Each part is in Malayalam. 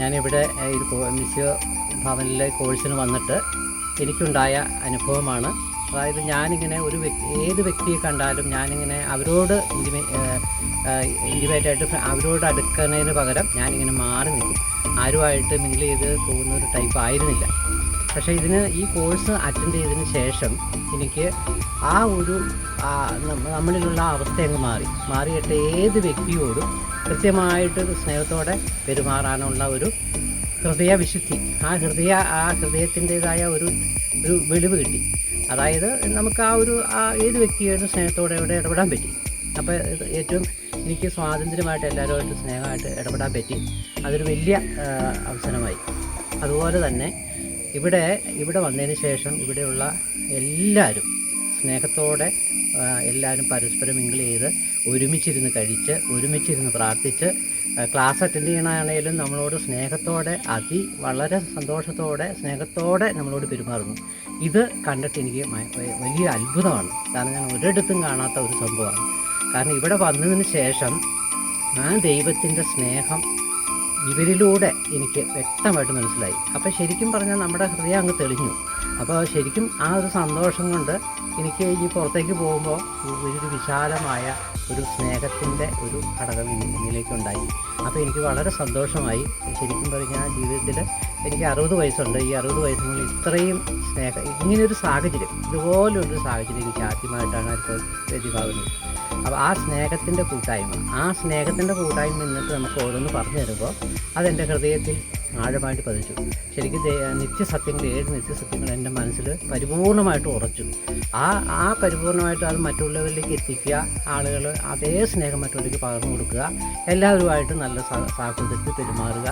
ഞാനിവിടെ മിസ്യോ ഭവനിലെ കോഴ്സിന് വന്നിട്ട് എനിക്കുണ്ടായ അനുഭവമാണ്. അതായത് ഞാനിങ്ങനെ ഒരു വ്യക്തി ഏത് വ്യക്തിയെ കണ്ടാലും ഞാനിങ്ങനെ അവരോട് ഇന്റിമേ ഇന്റിമേറ്റായിട്ട് അവരോട് അടുക്കുന്നതിന് പകരം ഞാനിങ്ങനെ മാറി നിൽക്കും. ആരുമായിട്ട് മിങ്കിൾ ചെയ്ത് പോകുന്ന ഒരു ടൈപ്പ് ആയിരുന്നില്ല. പക്ഷേ ഇതിന് ഈ കോഴ്സ് അറ്റൻഡ് ചെയ്തതിന് ശേഷം എനിക്ക് ആ ഒരു നമ്മളിലുള്ള അവസ്ഥ അങ്ങ് മാറി. മാറിയിട്ട് ഏത് വ്യക്തിയോടും കൃത്യമായിട്ട് സ്നേഹത്തോടെ പെരുമാറാനുള്ള ഒരു ഹൃദയവിശുദ്ധി. ആ ഹൃദയ ആ ഹൃദയത്തിന്റെതായ ഒരു ഒരു വെളിവ് കിട്ടി. അതായത് നമുക്ക് ആ ഒരു ആ ഏത് വ്യക്തിയോടും സ്നേഹത്തോടെ ഇവിടെ ഇടപെടാൻ പറ്റി. അപ്പോൾ ഏറ്റവും എനിക്ക് സ്വാതന്ത്ര്യമായിട്ട് എല്ലാവരുമായിട്ട് സ്നേഹമായിട്ട് ഇടപെടാൻ പറ്റി. അതൊരു വലിയ അവസരമായി. അതുപോലെ തന്നെ ഇവിടെ ഇവിടെ വന്നതിന് ശേഷം ഇവിടെയുള്ള എല്ലാവരും സ്നേഹത്തോടെ എല്ലാവരും പരസ്പരം മിങ്കിൾ ചെയ്ത് ഒരുമിച്ചിരുന്ന് കഴിച്ച് ഒരുമിച്ചിരുന്ന് പ്രാർത്ഥിച്ച് ക്ലാസ് അറ്റൻഡ് ചെയ്യണമാണെങ്കിലും നമ്മളോട് സ്നേഹത്തോടെ അതി വളരെ സന്തോഷത്തോടെ സ്നേഹത്തോടെ നമ്മളോട് പെരുമാറുന്നു. ഇത് കണ്ടിട്ട് എനിക്ക് വലിയ അത്ഭുതമാണ്. കാരണം ഞാൻ ഒരിടത്തും കാണാത്ത ഒരു സംഭവമാണ്. കാരണം ഇവിടെ വന്നതിന് ശേഷം ആ ദൈവത്തിന്റെ സ്നേഹം ഇവരിലൂടെ എനിക്ക് വ്യക്തമായിട്ട് മനസ്സിലായി. അപ്പോൾ ശരിക്കും പറഞ്ഞാൽ നമ്മുടെ ഹൃദയം അങ്ങ് തെളിഞ്ഞു. അപ്പോൾ ശരിക്കും ആ ഒരു സന്തോഷം കൊണ്ട് എനിക്ക് ഈ പുറത്തേക്ക് പോകുമ്പോൾ ഒരു വിശാലമായ ഒരു സ്നേഹത്തിന്റെ ഒരു ഘടകം എനി- എന്നിലേക്കുണ്ടായി അപ്പോൾ എനിക്ക് വളരെ സന്തോഷമായി. ശരിക്കും പറഞ്ഞാൽ ജീവിതത്തിൽ എനിക്ക് അറുപത് വയസ്സുണ്ട്. ഈ അറുപത് വയസ്സിനുള്ളിൽ ഇത്രയും സ്നേഹം ഇങ്ങനെയൊരു സാഹചര്യം ഇതുപോലൊരു സാഹചര്യം എനിക്ക് ആദ്യമായിട്ടാണ് ഇപ്പോൾ ലഭ്യമാകുന്നത് അപ്പോൾ ആ സ്നേഹത്തിന്റെ കൂട്ടായ്മ ആ സ്നേഹത്തിന്റെ കൂട്ടായ്മ നിന്നിട്ട് നമുക്ക് ഓരോന്ന് പറഞ്ഞു തരുമ്പോൾ അതെന്റെ ഹൃദയത്തിൽ ആഴമായിട്ട് പതിച്ചു. ശരിക്കും നിത്യസത്യങ്ങൾ ഏഴ് നിത്യസത്യങ്ങൾ എന്റെ മനസ്സിൽ പരിപൂർണമായിട്ട് ഉറച്ചു. ആ ആ പരിപൂർണമായിട്ട് അത് മറ്റുള്ളവരിലേക്ക് എത്തിക്കുക ആളുകൾ അതേ സ്നേഹം മറ്റുള്ളവർക്ക് പകർന്നു കൊടുക്കുക എല്ലാവരുമായിട്ട് നല്ല സാഹചര്യത്തിൽ പെരുമാറുക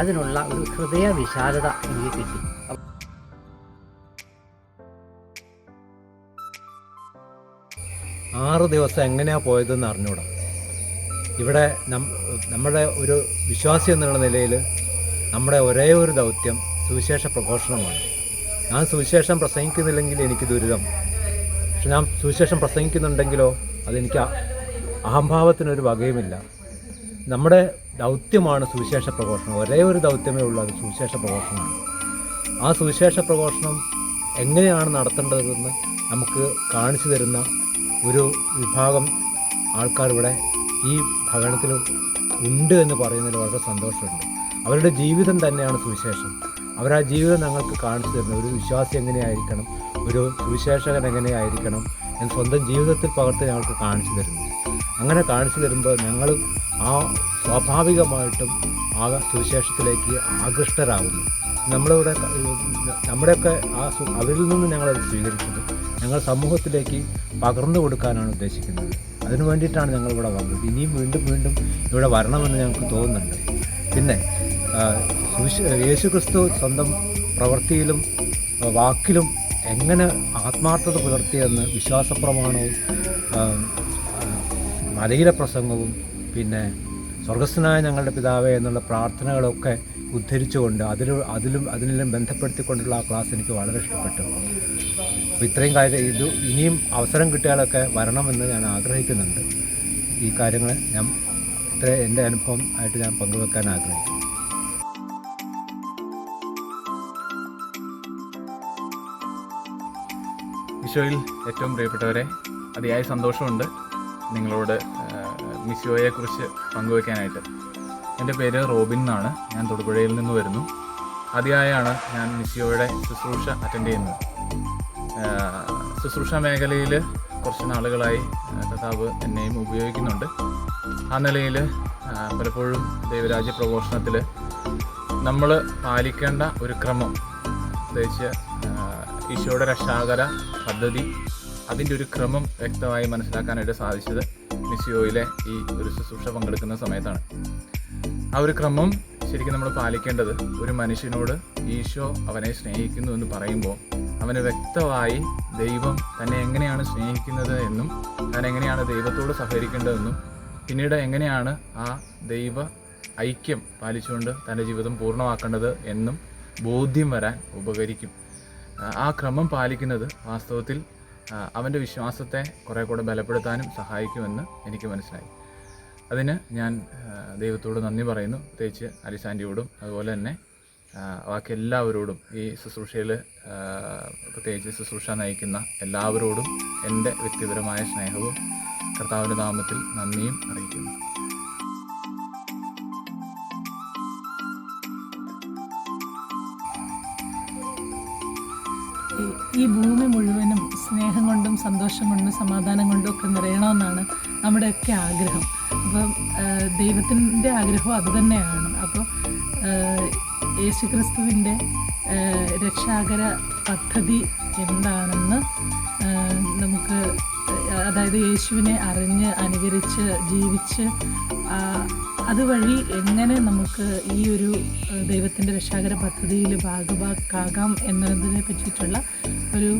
അതിനുള്ള ഒരു ഹൃദയ വിശാലത എനിക്ക് കിട്ടി. ആറ് ദിവസം എങ്ങനെയാണ് പോയതെന്ന് അറിഞ്ഞൂടാ. ഇവിടെ നമ്മുടെ ഒരു വിശ്വാസി എന്നുള്ള നിലയിൽ നമ്മുടെ ഒരേ ഒരു ദൗത്യം സുവിശേഷ പ്രഘോഷണമാണ്. ഞാൻ സുവിശേഷം പ്രസംഗിക്കുന്നില്ലെങ്കിൽ എനിക്ക് ദുരിതം. പക്ഷെ ഞാൻ സുവിശേഷം പ്രസംഗിക്കുന്നുണ്ടെങ്കിലോ അതെനിക്ക് അഹംഭാവത്തിനൊരു വകയുമില്ല. നമ്മുടെ ദൗത്യമാണ് സുവിശേഷ പ്രഘോഷണം. ഒരേ ഒരു ദൗത്യമേ ഉള്ളൂ അത് സുവിശേഷ പ്രഘോഷണമാണ്. ആ സുവിശേഷ പ്രഘോഷണം എങ്ങനെയാണ് നടത്തേണ്ടതെന്ന് നമുക്ക് കാണിച്ചു തരുന്ന ഒരു വിഭാഗം ആൾക്കാർ ഇവിടെ ഈ ഭവനത്തിൽ ഉണ്ട് എന്ന് പറയുന്നതിൽ വളരെ സന്തോഷമുണ്ട്. അവരുടെ ജീവിതം തന്നെയാണ് സുവിശേഷം. അവരാ ജീവിതം ഞങ്ങൾക്ക് കാണിച്ചു തരുന്നത് ഒരു വിശ്വാസി എങ്ങനെയായിരിക്കണം? ഒരു സുവിശേഷകൻ എങ്ങനെയായിരിക്കണം? എന്ന് സ്വന്തം ജീവിതത്തിൽ പകർത്തി ഞങ്ങൾക്ക് കാണിച്ചു തരുന്നു. അങ്ങനെ കാണിച്ചു തരുമ്പോൾ ഞങ്ങൾ ആ സ്വാഭാവികമായിട്ടും ആ സുവിശേഷത്തിലേക്ക് ആകൃഷ്ടരാകുന്നു. നമ്മളിവിടെ നമ്മുടെയൊക്കെ ആ അവരിൽ നിന്ന് ഞങ്ങളത് സ്വീകരിച്ചത് ഞങ്ങൾ സമൂഹത്തിലേക്ക് പകർന്നു കൊടുക്കാനാണ് ഉദ്ദേശിക്കുന്നത്. അതിനു വേണ്ടിയിട്ടാണ് ഞങ്ങളിവിടെ വന്നത്. ഇനിയും വീണ്ടും വീണ്ടും ഇവിടെ വരണമെന്ന് ഞങ്ങൾക്ക് തോന്നുന്നുണ്ട്. പിന്നെ ആ, യേശു ക്രിസ്തു സ്വന്തം പ്രവൃത്തിയിലും വാക്കിലും എങ്ങനെ ആത്മാർത്ഥത പുലർത്തിയെന്ന് വിശ്വാസപ്രമാണവും മലയിലെ പ്രസംഗവും പിന്നെ സ്വർഗസ്വനായ ഞങ്ങളുടെ പിതാവേ എന്നുള്ള പ്രാർത്ഥനകളൊക്കെ ഉദ്ധരിച്ചുകൊണ്ട് അതിലും അതിലും അതിനെല്ലാം ബന്ധപ്പെടുത്തിക്കൊണ്ടുള്ള ആ ക്ലാസ് എനിക്ക് വളരെ ഇഷ്ടപ്പെട്ടു. അപ്പോൾ ഇത്രയും കാര്യം ഇത് ഇനിയും അവസരം കിട്ടിയാലൊക്കെ വരണമെന്ന് ഞാൻ ആഗ്രഹിക്കുന്നുണ്ട്. ഈ കാര്യങ്ങൾ ഞാൻ ഇത്ര എന്റെ അനുഭവം ആയിട്ട് ഞാൻ പങ്കുവെക്കാൻ ആഗ്രഹിക്കുന്നു. ഈശോയിൽ ഏറ്റവും പ്രിയപ്പെട്ടവരെ അതിയായ സന്തോഷമുണ്ട് നിങ്ങളോട് മിഷോയെക്കുറിച്ച് പങ്കുവയ്ക്കാനായിട്ട് എന്റെ പേര് റോബിൻ എന്നാണ്. ഞാൻ തൊടുപുഴയിൽ നിന്ന് വരുന്നു. അതിയായാണ് ഞാൻ മിഷോയുടെ ശുശ്രൂഷ അറ്റൻഡ് ചെയ്യുന്നത്. ശുശ്രൂഷ മേഖലയിൽ കുറച്ച് നാളുകളായി കഥാവ് എന്നെയും ഉപയോഗിക്കുന്നുണ്ട്. ആ നിലയിൽ പലപ്പോഴും ദൈവരാജ്യ പ്രഘോഷണത്തിൽ നമ്മൾ പാലിക്കേണ്ട ഒരു ക്രമം പ്രത്യേകിച്ച് ഈശോയുടെ രക്ഷാകര പദ്ധതി അതിന്റെ ഒരു ക്രമം വ്യക്തമായി മനസ്സിലാക്കാനായിട്ട് സാധിച്ചത് മിസിയോയിലെ ഈ ഒരു ശുശ്രൂഷ പങ്കെടുക്കുന്ന സമയത്താണ്. ആ ഒരു ക്രമം ശരിക്കും നമ്മൾ പാലിക്കേണ്ടത് ഒരു മനുഷ്യനോട് ഈശോ അവനെ സ്നേഹിക്കുന്നു എന്ന് പറയുമ്പോൾ അവന് വ്യക്തമായി ദൈവം തന്നെ എങ്ങനെയാണ് സ്നേഹിക്കുന്നത് എന്നും താൻ എങ്ങനെയാണ് ദൈവത്തോട് സഹകരിക്കേണ്ടതെന്നും പിന്നീട് എങ്ങനെയാണ് ആ ദൈവ ഐക്യം പാലിച്ചുകൊണ്ട് തന്റെ ജീവിതം പൂർണമാക്കേണ്ടത് എന്നും ബോധ്യം വരാൻ ഉപകരിക്കും. ആ, ക്രമം പാലിക്കുന്നത് വാസ്തവത്തിൽ അവന്റെ വിശ്വാസത്തെ കുറേ കൂടെ ബലപ്പെടുത്താനും സഹായിക്കുമെന്ന് എനിക്ക് മനസ്സിലായി. അതിന് ഞാൻ ദൈവത്തോട് നന്ദി പറയുന്നു. പ്രത്യേകിച്ച് അലിസാൻഡിയോടും അതുപോലെ തന്നെ ബാക്കി എല്ലാവരോടും ഈ ശുശ്രൂഷയിൽ പ്രത്യേകിച്ച് ശുശ്രൂഷ നയിക്കുന്ന എല്ലാവരോടും എന്റെ വ്യക്തിപരമായ സ്നേഹവും കർത്താവിന്റെ നാമത്തിൽ നന്ദിയും അറിയിക്കുന്നു. ഈ- ഭൂമി മുഴുവനും സ്നേഹം കൊണ്ടും സന്തോഷം കൊണ്ടും സമാധാനം കൊണ്ടും ഒക്കെ നിറയണമെന്നാണ് നമ്മുടെയൊക്കെ ആഗ്രഹം. അപ്പം ദൈവത്തിന്റെ ആഗ്രഹം അതുതന്നെയാണ് അപ്പോൾ യേശുക്രിസ്തുവിന്റെ രക്ഷാകര പദ്ധതി എന്താണെന്ന് നമുക്ക് അതായത് യേശുവിനെ അറിഞ്ഞ് അനുകരിച്ച് ജീവിച്ച് അതുവഴി എങ്ങനെ നമുക്ക് ഈ ഒരു ദൈവത്തിന്റെ രക്ഷാകര പദ്ധതിയിൽ ഭാഗഭാക്കാകാം എന്നതിനെ പറ്റിയിട്ടുള്ള ഒരു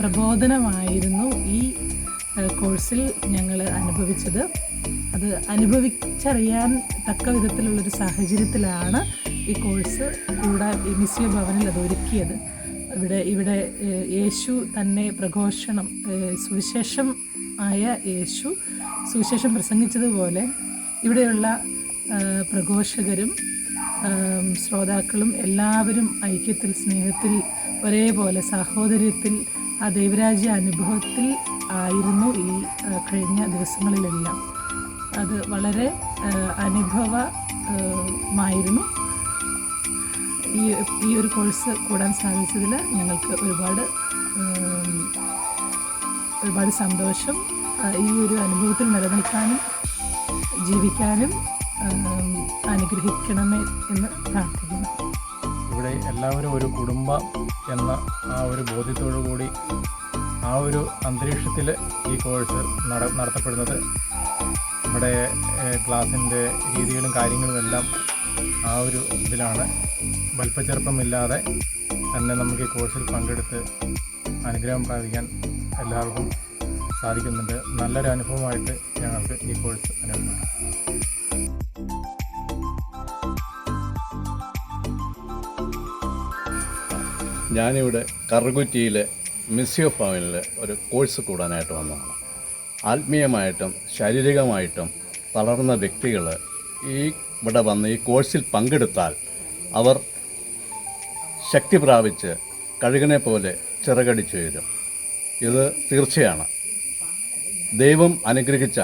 പ്രബോധനമായിരുന്നു ഈ കോഴ്സിൽ ഞങ്ങൾ അനുഭവിച്ചത്. അത് അനുഭവിച്ചറിയാൻ തക്ക വിധത്തിലുള്ളൊരു സാഹചര്യത്തിലാണ് ഈ കോഴ്സ് കൂടാൻ മിസ്യ ഭവനിൽ അത് ഒരുക്കിയത്. ഇവിടെ ഇവിടെ യേശു തന്നെ പ്രഘോഷണം സുവിശേഷം ആയ യേശു സുവിശേഷം പ്രസംഗിച്ചതുപോലെ ഇവിടെയുള്ള പ്രഘോഷകരും ശ്രോതാക്കളും എല്ലാവരും ഐക്യത്തിൽ സ്നേഹത്തിൽ ഒരേപോലെ സാഹോദര്യത്തിൽ ആ ദൈവരാജ്യ അനുഭവത്തിൽ ആയിരുന്നു ഈ കഴിഞ്ഞ ദിവസങ്ങളിലെല്ലാം. അത് വളരെ അനുഭവമായിരുന്നു ഈ ഈ ഒരു കോഴ്സ് കൂടാൻ സാധിച്ചതിൽ ഞങ്ങൾക്ക് ഒരുപാട് ഒരുപാട് സന്തോഷം. ഈ ഒരു അനുഭവത്തിൽ നിലനിൽക്കാനും ജീവിക്കാനും അനുഗ്രഹിക്കണമേ എന്ന് പ്രാർത്ഥിക്കുന്നു. ഇവിടെ എല്ലാവരും ഒരു കുടുംബം എന്ന ആ ഒരു ബോധ്യത്തോടു കൂടി ആ ഒരു അന്തരീക്ഷത്തിൽ ഈ കോഴ്സ് നട നടത്തപ്പെടുന്നത്. നമ്മുടെ ക്ലാസിന്റെ രീതികളും കാര്യങ്ങളും എല്ലാം ആ ഒരു ഇതിലാണ്. വലിപ്പച്ചെറുപ്പമില്ലാതെ തന്നെ നമുക്ക് ഈ കോഴ്സിൽ പങ്കെടുത്ത് അനുഗ്രഹം പ്രാപിക്കാൻ എല്ലാവർക്കും സാധിക്കുന്നുണ്ട്. നല്ലൊരു അനുഭവമായിട്ട് ഞങ്ങൾക്ക് ഈ കോഴ്സ് അനുഭവമുണ്ട് ഞാനിവിടെ കറുകുറ്റിയിലെ മിസ്യോ ഭവനിൽ ഒരു കോഴ്സ് കൂടാനായിട്ട് വന്നതാണ്. ആത്മീയമായിട്ടും ശാരീരികമായിട്ടും തളർന്ന വ്യക്തികൾ ഈ ഇവിടെ വന്ന് ഈ കോഴ്സിൽ പങ്കെടുത്താൽ അവർ ശക്തി പ്രാപിച്ച് കഴുകനെ പോലെ ചിറകടിച്ചു വരും. ഇത് തീർച്ചയാണ്. ദൈവം അനുഗ്രഹിച്ച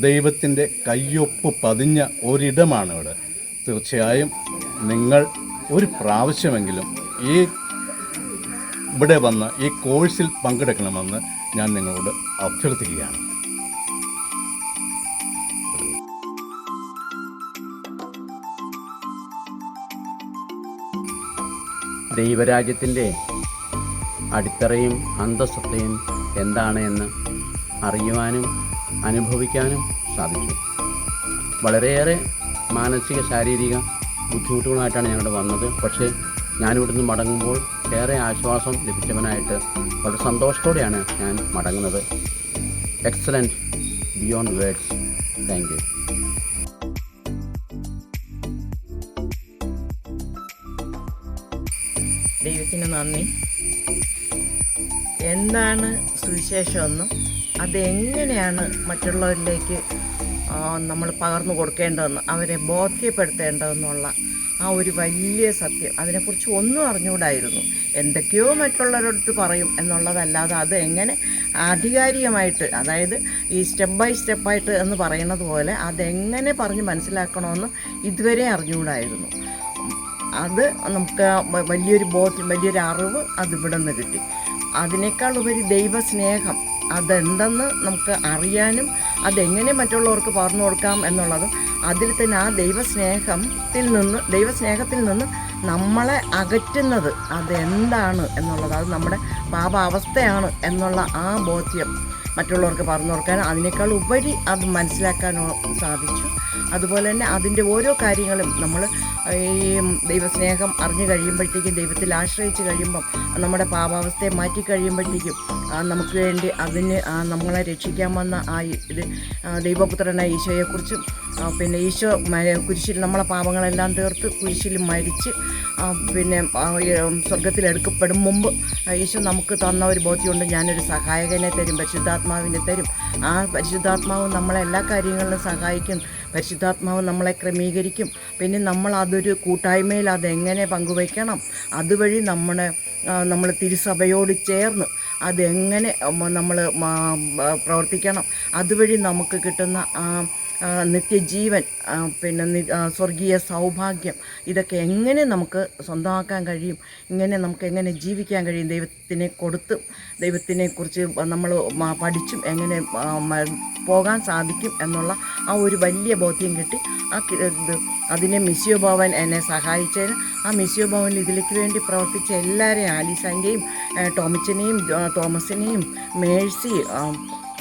ദൈവത്തിന്റെ കയ്യൊപ്പ് പതിഞ്ഞ ഒരിടമാണ് ഇവിടെ. തീർച്ചയായും നിങ്ങൾ ഒരു പ്രാവശ്യമെങ്കിലും ഈ ഇവിടെ വന്ന് ഈ കോഴ്സിൽ പങ്കെടുക്കണമെന്ന് ഞാൻ നിങ്ങളോട് അഭ്യർത്ഥിക്കുകയാണ്. ദൈവരാജ്യത്തിന്റെ അടിത്തറയും അന്തസ്സത്തയും എന്താണ് എന്ന് അറിയുവാനും അനുഭവിക്കാനും സാധിച്ചു. വളരെയേറെ മാനസിക ശാരീരിക ബുദ്ധിമുട്ടുകളായിട്ടാണ് ഞങ്ങളുടെ വന്നത്. പക്ഷേ ഞാനിവിടുന്ന് മടങ്ങുമ്പോൾ ഏറെ ആശ്വാസം ലഭിച്ചവനായിട്ട് വളരെ സന്തോഷത്തോടെയാണ് ഞാൻ മടങ്ങുന്നത്. Excellent beyond words thank you ദൈവത്തിന് നന്ദി. എന്താണ് സുവിശേഷമെന്നും അതെങ്ങനെയാണ് മറ്റുള്ളവരിലേക്ക് നമ്മൾ പകർന്നു കൊടുക്കേണ്ടതെന്ന് അവരെ ബോധ്യപ്പെടുത്തേണ്ടതെന്നുള്ള ആ ഒരു വലിയ സത്യം. അതിനെക്കുറിച്ച് ഒന്നും അറിഞ്ഞുകൂടായിരുന്നു. എന്തൊക്കെയോ മറ്റുള്ളവരടുത്ത് പറയും എന്നുള്ളതല്ലാതെ അത് എങ്ങനെ ആധികാരികമായിട്ട് അതായത് ഈ സ്റ്റെപ്പ് ബൈ സ്റ്റെപ്പായിട്ട് എന്ന് പറയുന്നത് പോലെ അതെങ്ങനെ പറഞ്ഞ് മനസ്സിലാക്കണമെന്ന് ഇതുവരെ അറിഞ്ഞുകൂടായിരുന്നു. അത് നമുക്ക് വലിയൊരു ബോധ്യം വലിയൊരു അറിവ് അതിവിടെ നിന്ന് കിട്ടി. അതിനേക്കാൾ ഉപരി ദൈവസ്നേഹം അതെന്തെന്ന് നമുക്ക് അറിയാനും അതെങ്ങനെ മറ്റുള്ളവർക്ക് പറഞ്ഞു കൊടുക്കാം എന്നുള്ളതും അതിൽ തന്നെ ആ ദൈവസ്നേഹത്തിൽ നിന്ന് ദൈവസ്നേഹത്തിൽ നിന്ന് നമ്മളെ അകറ്റുന്നത് അതെന്താണ് എന്നുള്ളത്. അത് നമ്മുടെ പാപാവസ്ഥയാണ് എന്നുള്ള ആ ബോധ്യം മറ്റുള്ളവർക്ക് പറഞ്ഞു കൊടുക്കാൻ അതിനേക്കാൾ ഉപരി അത് മനസ്സിലാക്കാനോ സാധിച്ചു. അതുപോലെ തന്നെ അതിന്റെ ഓരോ കാര്യങ്ങളും നമ്മൾ ഈ ദൈവസ്നേഹം അറിഞ്ഞു കഴിയുമ്പോഴത്തേക്കും ദൈവത്തിൽ ആശ്രയിച്ച് കഴിയുമ്പം നമ്മുടെ പാപാവസ്ഥയെ മാറ്റി കഴിയുമ്പോഴത്തേക്കും നമുക്ക് വേണ്ടി അതിന് നമ്മളെ രക്ഷിക്കാൻ വന്ന ആ ഇത് ദൈവപുത്രനായ ഈശോയെക്കുറിച്ചും പിന്നെ ഈശോ കുരിശിൽ നമ്മളെ പാപങ്ങളെല്ലാം തീർത്ത് കുരിശിൽ മരിച്ച് പിന്നെ സ്വർഗത്തിലെടുക്കപ്പെടും മുമ്പ് ഈശോ നമുക്ക് തന്ന ഒരു ബോധ്യമുണ്ട്. ഞാനൊരു സഹായകനെ തരും പരിശുദ്ധാത്മാവിനെ തരും. ആ പരിശുദ്ധാത്മാവ് നമ്മളെ എല്ലാ കാര്യങ്ങളിലും സഹായിക്കും. പരിശുദ്ധാത്മാവ് നമ്മളെ ക്രമീകരിക്കും. പിന്നെ നമ്മൾ അതൊരു കൂട്ടായ്മയിൽ അതെങ്ങനെ പങ്കുവയ്ക്കണം? അതുവഴി നമ്മുടെ നമ്മൾ തിരുസഭയോട് ചേർന്ന് അതെങ്ങനെ നമ്മൾ പ്രവർത്തിക്കണം? അതുവഴി നമുക്ക് കിട്ടുന്ന ആ നിത്യജീവൻ പിന്നെ സ്വർഗീയ സൗഭാഗ്യം ഇതൊക്കെ എങ്ങനെ നമുക്ക് സ്വന്തമാക്കാൻ കഴിയും? ഇങ്ങനെ നമുക്ക് എങ്ങനെ ജീവിക്കാൻ കഴിയും? ദൈവത്തിനെ കൊടുത്തും ദൈവത്തിനെ കുറിച്ച് നമ്മൾ പഠിച്ചും എങ്ങനെ പോകാൻ സാധിക്കും എന്നുള്ള ആ ഒരു വലിയ ബോധ്യം കിട്ടി. ആ അതിനെ മിസ്യോ ഭവൻ എന്നെ സഹായിച്ചതിന് ആ മിസ്യോ ഭവനിൽ ഇതിലേക്ക് വേണ്ടി പ്രവർത്തിച്ച എല്ലാവരെയും ആലിസാന്റെയും ടോമിച്ചനെയും തോമസിനെയും മേഴ്സി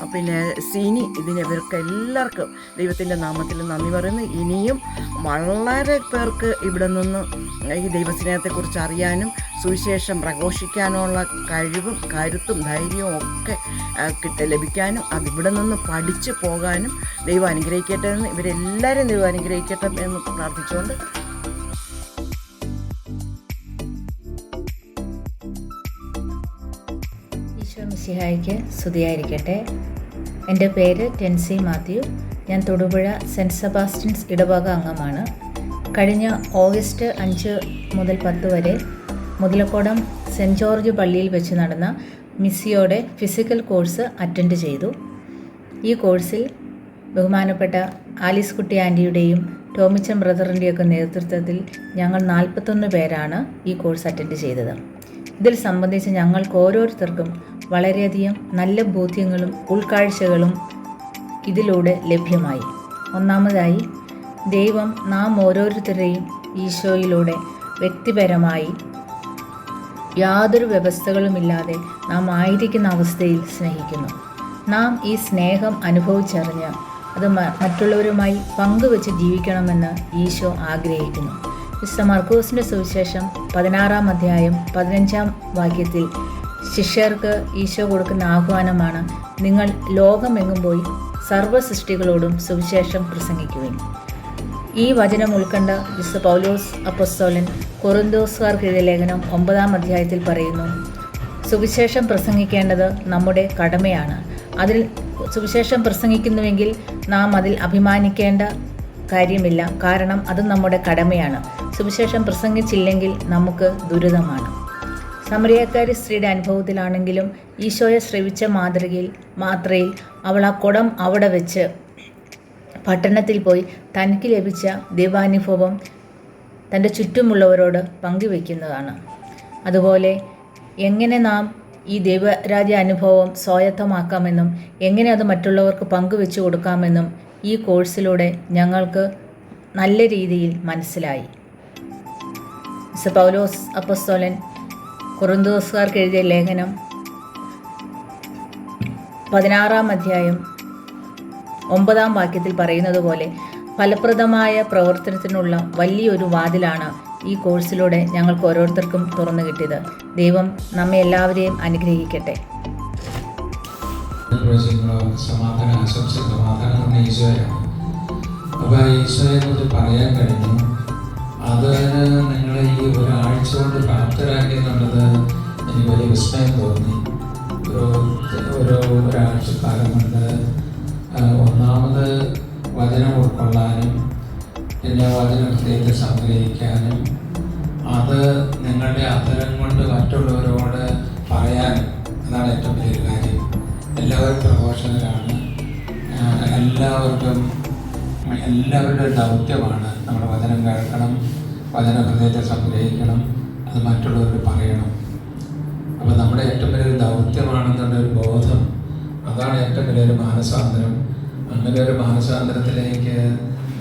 പിന്നെ സീനി ഇതിന് ഇവർക്ക് എല്ലാവർക്കും ദൈവത്തിന്റെ നാമത്തിൽ നന്ദി പറയുന്നു. ഇനിയും വളരെ പേർക്ക് ഇവിടെ നിന്ന് ഈ ദൈവസ്നേഹത്തെക്കുറിച്ച് അറിയാനും സുവിശേഷം പ്രഘോഷിക്കാനുള്ള കഴിവും കരുത്തും ധൈര്യവും ഒക്കെ കിട്ട ലഭിക്കാനും അതിവിടെ നിന്ന് പഠിച്ചു പോകാനും ദൈവം അനുഗ്രഹിക്കട്ടെ എന്ന് ഇവരെല്ലാവരും ദൈവം അനുഗ്രഹിക്കട്ടെ എന്ന് പ്രാർത്ഥിച്ചുകൊണ്ട് മിശിഹായ്ക്ക് സ്തുതിയായിരിക്കട്ടെ. എന്റെ പേര് ടെൻസി മാത്യു. ഞാൻ തൊടുപുഴ സെന്റ് സെബാസ്റ്റ്യൻസ് ഇടവക അംഗമാണ്. കഴിഞ്ഞ ഓഗസ്റ്റ് അഞ്ച് മുതൽ പത്ത് വരെ മുതലക്കോടം സെന്റ് ജോർജ് പള്ളിയിൽ വെച്ച് നടന്ന മിസ്സിയോടെ ഫിസിക്കൽ കോഴ്സ് അറ്റൻഡ് ചെയ്തു. ഈ കോഴ്സിൽ ബഹുമാനപ്പെട്ട ആലീസ് കുട്ടി ആന്റിയുടെയും ടോമിച്ചൻ ബ്രദറിന്റെയൊക്കെ നേതൃത്വത്തിൽ ഞങ്ങൾ നാൽപ്പത്തൊന്ന് പേരാണ് ഈ കോഴ്സ് അറ്റൻഡ് ചെയ്തത്. ഇതിൽ സംബന്ധിച്ച് ഞങ്ങൾക്ക് ഓരോരുത്തർക്കും വളരെയധികം നല്ല ബോധ്യങ്ങളും ഉൾക്കാഴ്ചകളും ഇതിലൂടെ ലഭ്യമായി. ഒന്നാമതായി ദൈവം നാം ഓരോരുത്തരെയും ഈശോയിലൂടെ വ്യക്തിപരമായി യാതൊരു വ്യവസ്ഥകളുമില്ലാതെ നാം ആയിരിക്കുന്ന അവസ്ഥയിൽ സ്നേഹിക്കുന്നു. നാം ഈ സ്നേഹം അനുഭവിച്ചറിഞ്ഞ് അത് മറ്റുള്ളവരുമായി പങ്കുവെച്ച് ജീവിക്കണമെന്ന് ഈശോ ആഗ്രഹിക്കുന്നു. വിശുദ്ധ മർക്കോസിന്റെ സുവിശേഷം പതിനാറാം അധ്യായം പതിനഞ്ചാം വാക്യത്തിൽ ശിഷ്യർക്ക് ഈശോ കൊടുക്കുന്ന ആഹ്വാനമാണ് നിങ്ങൾ ലോകമെങ്ങും പോയി സർവ സൃഷ്ടികളോടും സുവിശേഷം പ്രസംഗിക്കുവിൻ. ഈ വചനം ഉൾക്കണ്ട വിശുദ്ധ പൗലോസ് അപ്പസ്തോലൻ കൊറിന്തോസ്കാർക്ക് എഴുതിയ ലേഖനം ഒമ്പതാം അധ്യായത്തിൽ പറയുന്നു സുവിശേഷം പ്രസംഗിക്കേണ്ടത് നമ്മുടെ കടമയാണ്. അതിൽ സുവിശേഷം പ്രസംഗിക്കുന്നുവെങ്കിൽ നാം അതിൽ അഭിമാനിക്കേണ്ട കാര്യമില്ല. കാരണം അത് നമ്മുടെ കടമയാണ്. സുവിശേഷം പ്രസംഗിച്ചില്ലെങ്കിൽ നമുക്ക് ദുരിതമാണ്. സമറിയക്കാരി സ്ത്രീയുടെ അനുഭവത്തിലാണെങ്കിലും ഈശോയെ ശ്രവിച്ച മാതൃകയിൽ മാത്രയിൽ അവൾ ആ കുടം അവിടെ വെച്ച് പട്ടണത്തിൽ പോയി തനിക്ക് ലഭിച്ച ദൈവാനുഭവം തന്റെ ചുറ്റുമുള്ളവരോട് പങ്കുവെക്കുന്നതാണ് അതുപോലെ എങ്ങനെ നാം ഈ ദൈവരാജ്യ അനുഭവം സ്വായത്തമാക്കാമെന്നും എങ്ങനെ അത് മറ്റുള്ളവർക്ക് പങ്കുവെച്ചു കൊടുക്കാമെന്നും ഈ കോഴ്സിലൂടെ ഞങ്ങൾക്ക് നല്ല രീതിയിൽ മനസ്സിലായി. പൗലോസ് അപ്പസ്തോലൻ കുറുന്തോസുകാർക്ക് എഴുതിയ ലേഖനം. പതിനാറാം അധ്യായം ഒമ്പതാം വാക്യത്തിൽ പറയുന്നത് പോലെ ഫലപ്രദമായ പ്രവർത്തനത്തിനുള്ള വലിയൊരു വാതിലാണ് ഈ കോഴ്സിലൂടെ ഞങ്ങൾക്ക് ഓരോരുത്തർക്കും തുറന്നു കിട്ടിയത്. ദൈവം നമ്മെ എല്ലാവരെയും അനുഗ്രഹിക്കട്ടെ. സമാധാന സമാധാനം ഈശോയാണ്. അപ്പോൾ ഈശോയെ കുറിച്ച് പറയാൻ കഴിഞ്ഞു. അത് നിങ്ങളെ ഈ ഒരാഴ്ച കൊണ്ട് പ്രാപ്തരാക്കി എന്നുള്ളത് എനിക്ക് വലിയ വിസ്മയം തോന്നി. ഒരു ഒരു ഒരാഴ്ച കാലം കൊണ്ട് ഒന്നാമത് വചനം ഉൾക്കൊള്ളാനും പിന്നെ വചനം ഹൃദയത്തിൽ സംഗ്രഹിക്കാനും അത് നിങ്ങളുടെ അത്തരം കൊണ്ട് മറ്റുള്ളവരോട് പറയാനും അതാണ് ഏറ്റവും വലിയൊരു കാര്യം. എല്ലാവരും പ്രഘോഷകരാണ്. എല്ലാവർക്കും എല്ലാവരുടെ ദൗത്യമാണ്. നമ്മുടെ വചനം കേൾക്കണം വചന ഹൃദയത്തെ സംഗ്രഹിക്കണം അത് മറ്റുള്ളവർ പറയണം. അപ്പോൾ നമ്മുടെ ഏറ്റവും വലിയൊരു ദൗത്യമാണെന്നുള്ള ഒരു ബോധം അതാണ് ഏറ്റവും വലിയൊരു മാനസാന്തരം. അങ്ങനെ ഒരു മാനസാന്തരത്തിലേക്ക്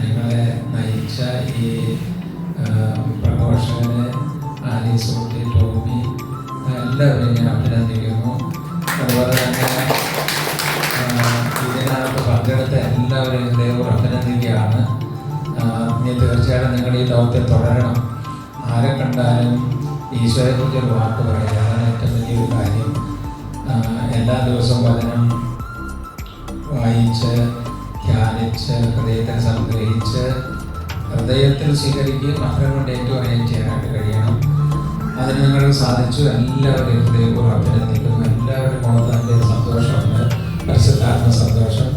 നിങ്ങളെ നയിച്ച ഈ പ്രഘോഷകനെ ആലീസ് കുട്ടി ടോമി എല്ലാവരെയും ഞാൻ അഭിനന്ദിക്കുന്നു. അതുപോലെ തന്നെ ഇതിനകത്ത് പങ്കെടുത്ത എല്ലാവരെയും ദൈവം അഭിനന്ദിക്കുകയാണ് ഇനി തീർച്ചയായിട്ടും നിങ്ങൾ ഈ ദൗത്യം തുടരണം. ആരെ കണ്ടാലും ഈശോയെ കുറിച്ച് ഒരു വാക്ക് പറയുക അതാണ് ഏറ്റവും വലിയൊരു കാര്യം. എല്ലാ ദിവസവും വചനം വായിച്ച് ധ്യാനിച്ച് ഹൃദയത്തിൽ സംഗ്രഹിച്ച് ഹൃദയത്തിൽ സ്വീകരിക്കുകയും അത്തരം കൊണ്ട് ഏറ്റുപറയുകയും ചെയ്യാനായിട്ട് കഴിയണം. അതിന് നിങ്ങൾക്ക് സാധിച്ചു. എല്ലാവരെയും ഹൃദയപൂർവം അഭിനന്ദിക്കുന്നു എല്ലാവരും മുഖത്ത് നല്ല സന്തോഷമുണ്ട്. പരിശുദ്ധാത്മ സന്തോഷം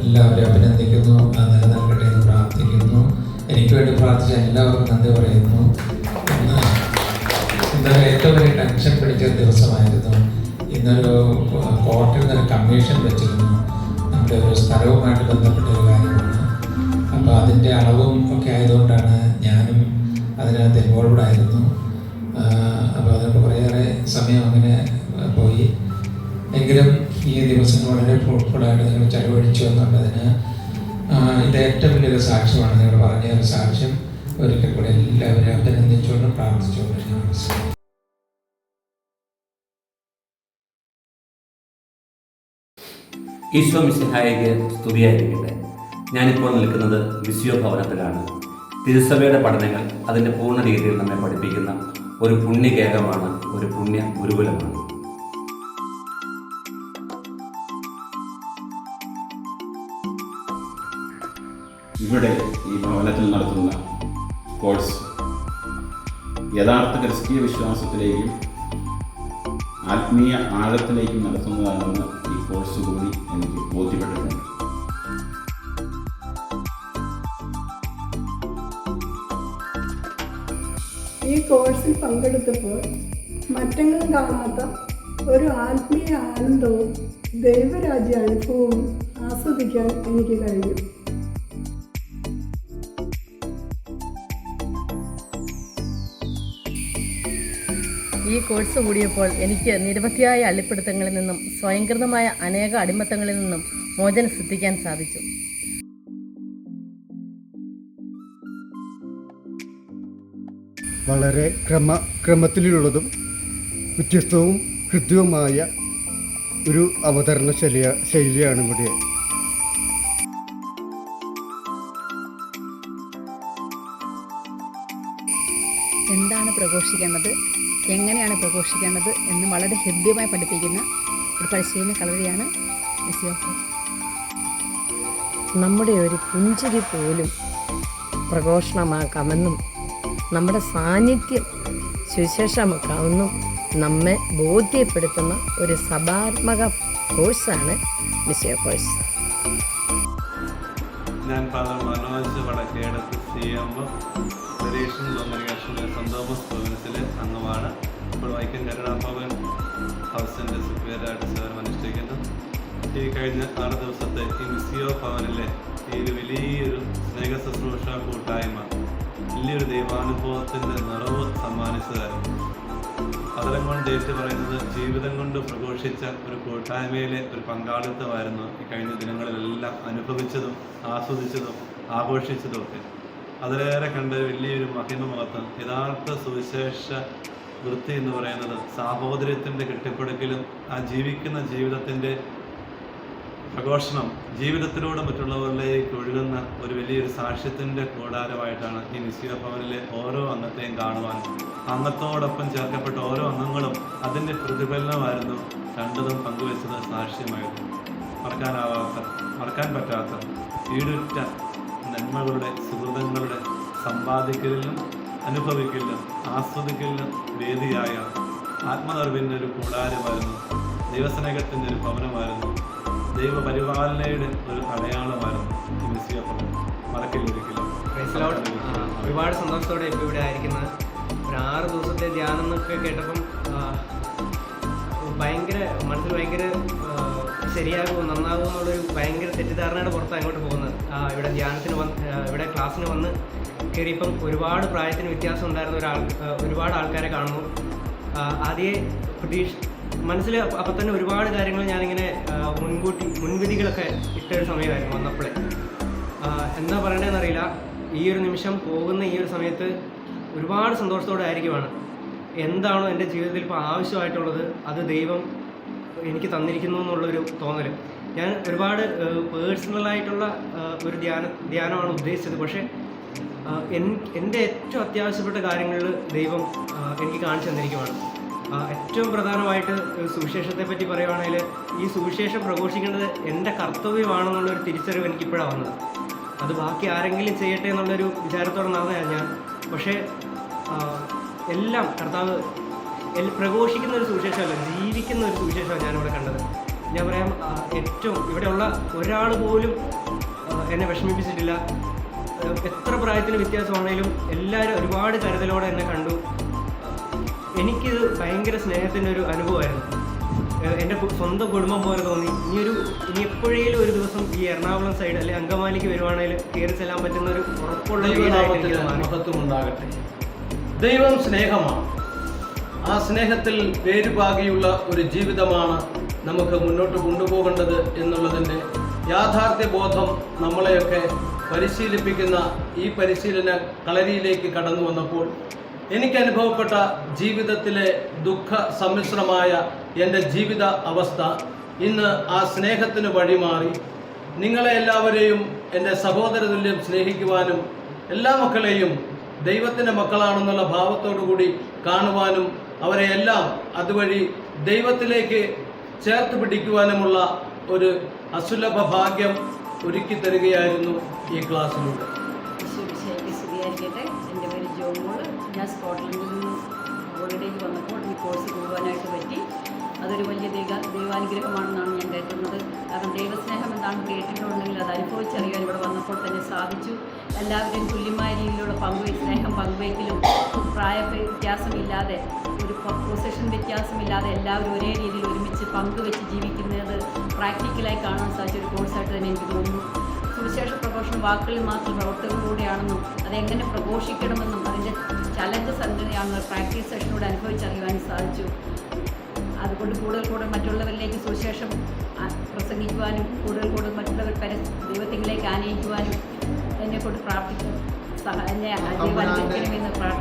എല്ലാവരെയും അഭിനന്ദിക്കുന്നു നന്ദി നൽകട്ടെ എന്ന് പ്രാർത്ഥിക്കുന്നു. എനിക്ക് വേണ്ടി പ്രാർത്ഥിച്ച എല്ലാവർക്കും നന്ദി പറയുന്നു. ഇന്നലെ ഏറ്റവും വലിയ ടെൻഷൻ പിടിച്ച ദിവസമായിരുന്നു. ഇന്നൊരു കോർട്ടിൽ നിന്നൊരു കമ്മീഷൻ വെച്ചിരുന്നു. നമ്മുടെ ഒരു സ്ഥലവുമായിട്ട് ബന്ധപ്പെട്ട ഒരു കാര്യമാണ്. അപ്പോൾ അതിന്റെ അളവും ഒക്കെ ആയതുകൊണ്ടാണ് ഞാനും അതിനകത്ത് ഇൻവോൾവ്ഡ് ആയിരുന്നു. അപ്പോൾ അതുകൊണ്ട് കുറേയേറെ സമയം അങ്ങനെ പോയി. എങ്കിലും ഈ ദിവസങ്ങൾ വളരെ ഫ്രൂട്ട്ഫുള്ളായിട്ട് നിങ്ങൾ ചെലവഴിച്ചു എന്നുള്ളതിന് ഇത് ഏറ്റവും വലിയൊരു സാക്ഷ്യമാണ് നിങ്ങൾ പറഞ്ഞ ഒരു സാക്ഷ്യം. ഒരിക്കൽ കൂടെ എല്ലാവരും അഭിനന്ദിച്ചുകൊണ്ടും പ്രാർത്ഥിച്ചുകൊണ്ടും ഞാൻ. ഈശോ മിശിഹായിക്ക് സ്തുതിയായിരിക്കട്ടെ. ഞാനിപ്പോൾ നിൽക്കുന്നത് വിശ്വ ഭവനത്തിലാണ്. തിരുസഭയുടെ പഠനങ്ങൾ അതിന്റെ പൂർണ രീതിയിൽ നമ്മെ പഠിപ്പിക്കുന്ന ഒരു പുണ്യകേകമാണ് ഒരു പുണ്യ ഗുരുകുലമാണ്. ഇവിടെ ഈ ഭവനത്തിൽ നടത്തുന്ന കോഴ്സ് യഥാർത്ഥ ക്രിസ്തീയ വിശ്വാസത്തിലേക്കും ആത്മീയ ആഴത്തിലേക്കും നടത്തുന്നതാണെന്ന് ഈ കോഴ്സ് കൂടി എനിക്ക് ബോധ്യപ്പെട്ടിട്ടുണ്ട്. ഈ കോഴ്സിൽ പങ്കെടുത്തപ്പോൾ മറ്റെങ്ങും കാണാത്ത ഒരു ആത്മീയ ആനന്ദവും ദൈവരാജ്യ അനുഭവവും ആസ്വദിക്കാൻ എനിക്ക് കഴിഞ്ഞു. കോഴ്സ് കൂടിയപ്പോൾ എനിക്ക് നിരവധിയായ അള്ളിപ്പിടുത്തങ്ങളിൽ നിന്നും സ്വയംകൃതമായ അനേക അടിമത്തങ്ങളിൽ നിന്നും മോചനം സിദ്ധിക്കാൻ സാധിച്ചു. വളരെ ക്രമ ക്രമത്തിലുള്ളതും വ്യത്യസ്തവും ഹൃദ്യവുമായ ഒരു അവതരണ ശൈലിയ ശൈലിയാണ് ഇവിടെ പ്രഘോഷിക്കേണ്ടത്? എങ്ങനെയാണ് പ്രഘോഷിക്കേണ്ടത് എന്ന് വളരെ ഹൃദ്യമായി പഠിപ്പിക്കുന്ന ഒരു പരിശീലന കളരിയാണ് നമ്മുടെ ഒരു പുഞ്ചിരി പോലും പ്രഘോഷണമാക്കാമെന്നും നമ്മുടെ സാന്നിധ്യം സുശേഷമാക്കാമെന്നും നമ്മെ ബോധ്യപ്പെടുത്തുന്ന ഒരു സഭാത്മക കോഴ്സാണ് വിഷയ കോഴ്സ്. ഞാൻ പല മനോജ് വടക്കേടത്ത് സി പരീക്ഷൻ കോൺഗ്രിഗേഷനിലെ സെന്റ് തോമസ് അംഗമാണ്. ഇപ്പോൾ വൈക്കം കരുണാഭവൻ ഹൗസിന്റെ സുപ്പീരിയറായിട്ട് സേവനം അനുഷ്ഠിക്കുന്നു. ഈ കഴിഞ്ഞ ആറ് ദിവസത്തെ ഈ മിസിയോ ഭവനിലെ ഈ ഒരു വലിയൊരു സ്നേഹ ശുശ്രൂഷ കൂട്ടായ്മ വലിയൊരു ദൈവാനുഭവത്തിന്റെ നിറവ് സമ്മാനിച്ചതായിരുന്നു. അതരം കൊണ്ട് ഏറ്റു പറയുന്നത് ജീവിതം കൊണ്ട് പ്രഘോഷിച്ച ഒരു കൂട്ടായ്മയിലെ ഒരു പങ്കാളിത്തമായിരുന്നു ഈ കഴിഞ്ഞ ദിനങ്ങളിലെല്ലാം അനുഭവിച്ചതും ആസ്വദിച്ചതും ആഘോഷിച്ചതും ഒക്കെ അതിലേറെ കണ്ട വലിയൊരു മഹിമ മഹത്വം യഥാർത്ഥ സുവിശേഷ വൃത്തി എന്ന് പറയുന്നത് സാഹോദര്യത്തിന്റെ കെട്ടിപ്പടുക്കലും ആ ജീവിക്കുന്ന ജീവിതത്തിന്റെ പ്രഘോഷണം ജീവിതത്തിലൂടെ മറ്റുള്ളവരിലേക്ക് ഒഴുകുന്ന ഒരു വലിയൊരു സാക്ഷ്യത്തിന്റെ കൂടാരമായിട്ടാണ് ഈ നിശ്ചിത ഭവനിലെ ഓരോ അംഗത്തെയും കാണുവാൻ. അംഗത്തോടൊപ്പം ചേർക്കപ്പെട്ട ഓരോ അംഗങ്ങളും അതിന്റെ പ്രതിഫലനമായിരുന്നു കണ്ടതും പങ്കുവച്ചത് സാക്ഷ്യമായിരുന്നു. മറക്കാനാവാത്ത മറക്കാൻ പറ്റാത്ത ഈടുറ്റ നന്മകളുടെ സുഹൃതങ്ങളുടെ സമ്പാദിക്കലിലും അനുഭവിക്കലിലും ആസ്വദിക്കലിലും വേദിയായ ആത്മനിർഭിന്റെ ഒരു കൂടാരമായിരുന്നു. ദൈവസ്നേഹത്തിന്റെ ഒരു ഭവനമായിരുന്നു. ദൈവപരിപാലനയുടെ ഒരു അടയാളമായിരുന്നു ഈ മിസ്സിയ ഭവനം മറക്കില്ലൊരിക്കലും ഒരുപാട് സന്തോഷത്തോടെ ഇപ്പോൾ ഇവിടെ ആയിരിക്കുന്നത് ഒരു ആറ് ദിവസത്തെ ധ്യാനം എന്നൊക്കെ കേട്ടപ്പം ഭയങ്കര മനസ്സിൽ ഭയങ്കര ആ, നന്നാകുമോ നന്നാകും എന്നുള്ളൊരു ഭയങ്കര തെറ്റിദ്ധാരണയുടെ പുറത്താണ് അങ്ങോട്ട് പോകുന്നത്. ഇവിടെ ധ്യാനത്തിന് വന്ന് ഇവിടെ ക്ലാസ്സിന് വന്ന് കയറിയപ്പം ഒരുപാട് പ്രായത്തിന് വ്യത്യാസം ഉണ്ടായിരുന്ന ഒരാൾ ഒരുപാട് ആൾക്കാരെ കാണുന്നു ആദ്യമേ പ്രതീക്ഷ മനസ്സിൽ അപ്പം തന്നെ ഒരുപാട് കാര്യങ്ങൾ ഞാനിങ്ങനെ മുൻകൂട്ടി മുൻവിധികളൊക്കെ ഇട്ട ഒരു സമയമായിരുന്നു വന്നപ്പോഴേ. എന്താ പറയണതെന്നറിയില്ല ഈ ഒരു നിമിഷം പോകുന്ന ഈ ഒരു സമയത്ത് ഒരുപാട് സന്തോഷത്തോടെ ആയിരിക്കുവാണ്. എന്താണോ എന്റെ ജീവിതത്തിൽ ഇപ്പോൾ ആവശ്യമായിട്ടുള്ളത് അത് ദൈവം എനിക്ക് തന്നിരിക്കുന്നു എന്നുള്ളൊരു തോന്നൽ ഞാൻ ഒരുപാട് പേഴ്സണലായിട്ടുള്ള ഒരു ധ്യാന ധ്യാനമാണ് ഉദ്ദേശിച്ചത്. പക്ഷേ എൻ- എന്റെ ഏറ്റവും അത്യാവശ്യപ്പെട്ട കാര്യങ്ങളിൽ ദൈവം എനിക്ക് കാണിച്ചു തന്നിരിക്കുവാണ്. ഏറ്റവും പ്രധാനമായിട്ട് സുവിശേഷത്തെ പറ്റി പറയുവാണെങ്കിൽ ഈ സുവിശേഷം പ്രഘോഷിക്കേണ്ടത് എന്റെ കർത്തവ്യമാണെന്നുള്ളൊരു തിരിച്ചറിവ് എനിക്കിപ്പോഴാണ് വന്നത്. അത് ബാക്കി ആരെങ്കിലും ചെയ്യട്ടെ എന്നുള്ളൊരു വിചാരത്തോടെ നടന്നതാണ് ഞാൻ. പക്ഷേ എല്ലാം കർത്താവ് പ്രഘോഷിക്കുന്ന ഒരു സുവിശേഷമല്ല ജീവിക്കുന്ന ഒരു സുവിശേഷമാണ് ഞാനിവിടെ കണ്ടത്. ഞാൻ പറയാം ഏറ്റവും ഇവിടെയുള്ള ഒരാൾ പോലും എന്നെ വിഷമിപ്പിച്ചിട്ടില്ല. എത്ര പ്രായത്തിന് വ്യത്യാസമാണെങ്കിലും എല്ലാവരും ഒരുപാട് കരുതലോടെ എന്നെ കണ്ടു. എനിക്കിത് ഭയങ്കര സ്നേഹത്തിന്റെ ഒരു അനുഭവമായിരുന്നു. എന്റെ സ്വന്തം കുടുംബം പോലെ തോന്നി. ഇനിയൊരു ഇനി എപ്പോഴേലും ഒരു ദിവസം ഈ എറണാകുളം സൈഡ് അല്ലെങ്കിൽ അങ്കമാലിക്ക് വരുവാണെങ്കിൽ കയറി ചെല്ലാൻ പറ്റുന്ന ഒരു ഉറപ്പുള്ള വീടായിട്ട് ദൈവം സ്നേഹമാണ്. ആ സ്നേഹത്തിൽ വേരുപാകിയുള്ള ഒരു ജീവിതമാണ് നമുക്ക് മുന്നോട്ട് കൊണ്ടുപോകേണ്ടത് എന്നുള്ളതിന്റെ യാഥാർത്ഥ്യ ബോധം നമ്മളെയൊക്കെ പരിശീലിപ്പിക്കുന്ന ഈ പരിശീലന കളരിയിലേക്ക് കടന്നു വന്നപ്പോൾ എനിക്ക് അനുഭവപ്പെട്ട ജീവിതത്തിലെ ദുഃഖ സമ്മിശ്രമായ എന്റെ ജീവിത അവസ്ഥ ഇന്ന് ആ സ്നേഹത്തിന് വഴിമാറി. നിങ്ങളെ എല്ലാവരെയും എന്റെ സഹോദര തുല്യം സ്നേഹിക്കുവാനും എല്ലാ മക്കളെയും ദൈവത്തിന്റെ മക്കളാണെന്നുള്ള ഭാവത്തോടു കൂടി കാണുവാനും അവരെ എല്ലാം അതുവഴി ദൈവത്തിലേക്ക് ചേർത്ത് പിടിക്കുവാനുമുള്ള ഒരു അസുലഭ ഭാഗ്യം ഒരുക്കി തരികയായിരുന്നു ഈ ക്ലാസ്സിലൂടെ. എന്റെ ജോമോൾ ഞാൻ സ്കോട്ട്ലൻഡിൽ ഹോളിഡേക്ക് വന്നപ്പോൾ ഈ കോഴ്സ് പോകാനായിട്ട് പറ്റി. അതൊരു വലിയ ദൈവ ദൈവാനുഗ്രഹമാണെന്നാണ് ഞാൻ കരുതുന്നത്. കാരണം ദൈവസ്നേഹം എന്താണ് കേട്ടിട്ടുണ്ടെങ്കിൽ അത് അനുഭവിച്ചറിയാൻ ഇവിടെ വന്നപ്പോൾ തന്നെ സാധിച്ചു. എല്ലാവരും തുല്യമായ രീതിയിലുള്ള പങ്കുവെ സ്നേഹം പങ്കുവയ്ക്കലും പ്രായ വ്യത്യാസമില്ലാതെ ഒരു പൊസിഷൻ വ്യത്യാസമില്ലാതെ എല്ലാവരും ഒരേ രീതിയിൽ ഒരുമിച്ച് പങ്കുവെച്ച് ജീവിക്കുന്നത് പ്രാക്ടിക്കലായി കാണാൻ സാധിച്ച ഒരു കോഴ്സായിട്ട് തന്നെ എനിക്ക് തോന്നുന്നു. സുവിശേഷ പ്രഘോഷണം വാക്കുകളിൽ മാത്രം പ്രവർത്തനത്തിലൂടെയാണെന്നും അതെങ്ങനെ പ്രഘോഷിക്കണമെന്നും അതിന്റെ ചലഞ്ച് സംഗതിയാണെന്ന് പ്രാക്ടീസ് സെഷനിലൂടെ അനുഭവിച്ചറിയുവാനും സാധിച്ചു. അതുകൊണ്ട് കൂടുതൽ കൂടുതൽ മറ്റുള്ളവരിലേക്ക് സുവിശേഷം പ്രസംഗിക്കുവാനും കൂടുതൽ കൂടുതൽ മറ്റുള്ളവർ പര ദൈവത്തിലേക്ക് ആനയിക്കുവാനും എന്നെ കൊണ്ട് പ്രാർത്ഥിക്കും.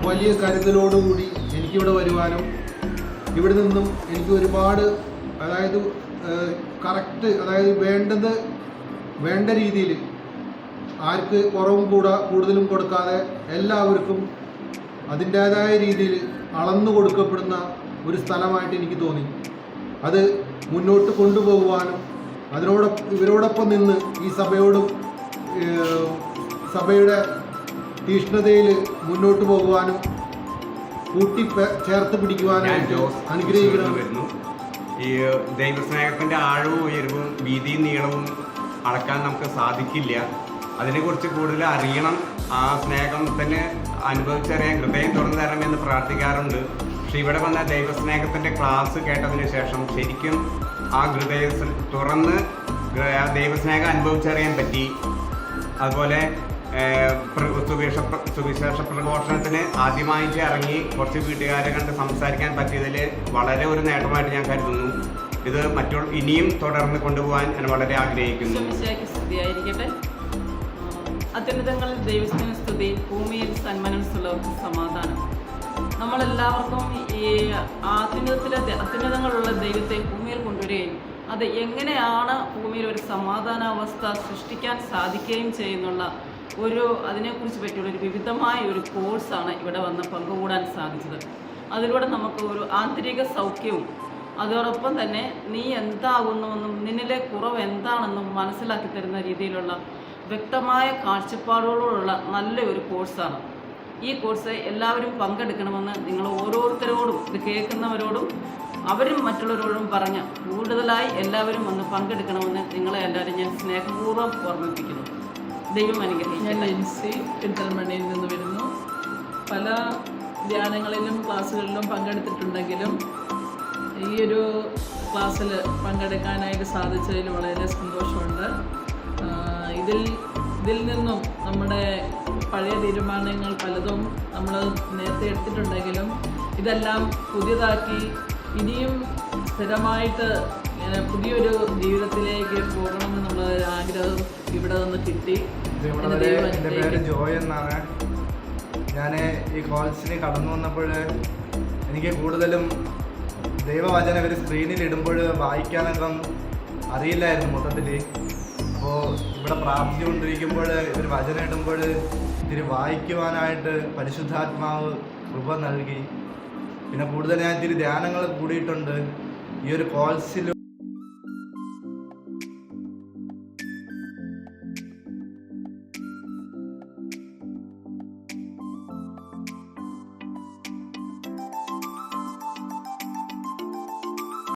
വലിയ കരുതലോടുകൂടി എനിക്കിവിടെ വരുവാനും ഇവിടെ നിന്നും എനിക്ക് ഒരുപാട് അതായത് കറക്റ്റ് അതായത് വേണ്ടത് വേണ്ട രീതിയിൽ ആർക്ക് കുറവും കൂടാ കൂടുതലും കൊടുക്കാതെ എല്ലാവർക്കും അതിന്റേതായ രീതിയിൽ അളന്നു കൊടുക്കപ്പെടുന്ന ഒരു സ്ഥലമായിട്ട് എനിക്ക് തോന്നി. അത് മുന്നോട്ട് കൊണ്ടുപോകുവാനും അതിനോട് ഇവരോടൊപ്പം നിന്ന് ഈ സഭയോടും സഭയുടെ തീഷ്ണതയിൽ മുന്നോട്ട് പോകുവാനും കൂട്ടി ചേർത്ത് പിടിക്കുവാനായിട്ട് ജോസ് അനുഗ്രഹിക്കണം. വരുന്നു ഈ ദൈവസ്നേഹത്തിന്റെ ആഴവും ഉയരവും വീതിയും നീളവും അളക്കാൻ നമുക്ക് സാധിക്കില്ല. അതിനെക്കുറിച്ച് കൂടുതൽ അറിയണം. ആ സ്നേഹം തന്നെ അനുഭവിച്ചറിയാൻ ഹൃദയം തുറന്നു തരണമെന്ന് പ്രാർത്ഥിക്കാറുണ്ട്. പക്ഷെ ഇവിടെ വന്ന ദൈവസ്നേഹത്തിന്റെ ക്ലാസ് കേട്ടതിന് ശേഷം ശരിക്കും ആ ഹൃദയ തുറന്ന് ദൈവസ്നേഹം അനുഭവിച്ചറിയാൻ പറ്റി. അതുപോലെ സുവിശേഷ സുവിശേഷ പ്രഘോഷണത്തിന് ആദ്യമായിട്ട് ഇറങ്ങി കുറച്ച് വീട്ടുകാരെ കണ്ട് സംസാരിക്കാൻ പറ്റിയതിൽ വളരെ ഒരു നേട്ടമായിട്ട് ഞാൻ കരുതുന്നു. ഇത് മറ്റുള്ള ഇനിയും തുടർന്ന് കൊണ്ടുപോകാൻ ഞാൻ വളരെ ആഗ്രഹിക്കുന്നു. അത്യുന്നതങ്ങളിൽ ദൈവത്തിന് സ്തുതി ഭൂമിയിൽ സന്മനം സുലഭ സമാധാനം. നമ്മളെല്ലാവർക്കും ഈ അത്യുന്നതത്തിലെ അത്യുന്നതങ്ങളുള്ള ദൈവത്തെ ഭൂമിയിൽ കൊണ്ടുവരികയും അത് എങ്ങനെയാണ് ഭൂമിയിൽ ഒരു സമാധാനാവസ്ഥ സൃഷ്ടിക്കാൻ സാധിക്കുകയും ചെയ്യുന്നുള്ള ഒരു അതിനെക്കുറിച്ച് പറ്റിയുള്ള ഒരു വിവിധമായ ഒരു കോഴ്സാണ് ഇവിടെ വന്ന് പങ്കുകൂടാൻ സാധിച്ചത്. അതിലൂടെ നമുക്ക് ഒരു ആന്തരിക സൗഖ്യവും അതോടൊപ്പം തന്നെ നീ എന്താകുന്നുവെന്നും നിന്നിലെ കുറവ് എന്താണെന്നും മനസ്സിലാക്കി തരുന്ന രീതിയിലുള്ള വ്യക്തമായ കാഴ്ചപ്പാടുകളോടുള്ള നല്ലൊരു കോഴ്സാണ്. ഈ കോഴ്സ് എല്ലാവരും പങ്കെടുക്കണമെന്ന് നിങ്ങൾ ഓരോരുത്തരോടും ഇത് കേൾക്കുന്നവരോടും അവരും മറ്റുള്ളവരോടും പറഞ്ഞ് കൂടുതലായി എല്ലാവരും വന്ന് പങ്കെടുക്കണമെന്ന് നിങ്ങളെ എല്ലാവരും ഞാൻ സ്നേഹപൂർവം ഓർമ്മിപ്പിക്കുന്നു. ദൈവം ഞാൻ ലിൻസി പെരിന്തൽമണ്ണയിൽ നിന്ന് വരുന്നു. പല ധ്യാനങ്ങളിലും ക്ലാസ്സുകളിലും പങ്കെടുത്തിട്ടുണ്ടെങ്കിലും ഈ ഒരു ക്ലാസ്സിൽ പങ്കെടുക്കാനായിട്ട് സാധിച്ചതിൽ വളരെ സന്തോഷമുണ്ട്. ഇതിൽ ഇതിൽ നിന്നും നമ്മുടെ പഴയ തീരുമാനങ്ങൾ പലതും നമ്മൾ നേരത്തെ എടുത്തിട്ടുണ്ടെങ്കിലും ഇതെല്ലാം പുതിയതാക്കി ഇനിയും സ്ഥിരമായിട്ട് ഇങ്ങനെ പുതിയൊരു ജീവിതത്തിലേക്ക് പോകണമെന്നുള്ള ഒരു ആഗ്രഹം ഇവിടെ നിന്ന് കിട്ടി. എന്റെ പേര് ജോയ് എന്നാണ്. ഞാൻ ഈ കോളേജിന് കടന്നു വന്നപ്പോൾ എനിക്ക് കൂടുതലും ദൈവവചന ഇവർ സ്ക്രീനിൽ ഇടുമ്പോൾ വായിക്കാനൊക്കെ അറിയില്ലായിരുന്നു മൊത്തത്തിൽ അപ്പോൾ ഇവിടെ പ്രാർത്ഥിച്ചുകൊണ്ടിരിക്കുമ്പോൾ ഇവർ വചനം ഇടുമ്പോൾ ഇത്തിരി വായിക്കുവാനായിട്ട് പരിശുദ്ധാത്മാവ് കൃപ നൽകി. പിന്നെ കൂടുതൽ ഞാൻ ധ്യാനങ്ങൾ കൂടിയിട്ടുണ്ട്. ഈ ഒരു കോഴ്സിൽ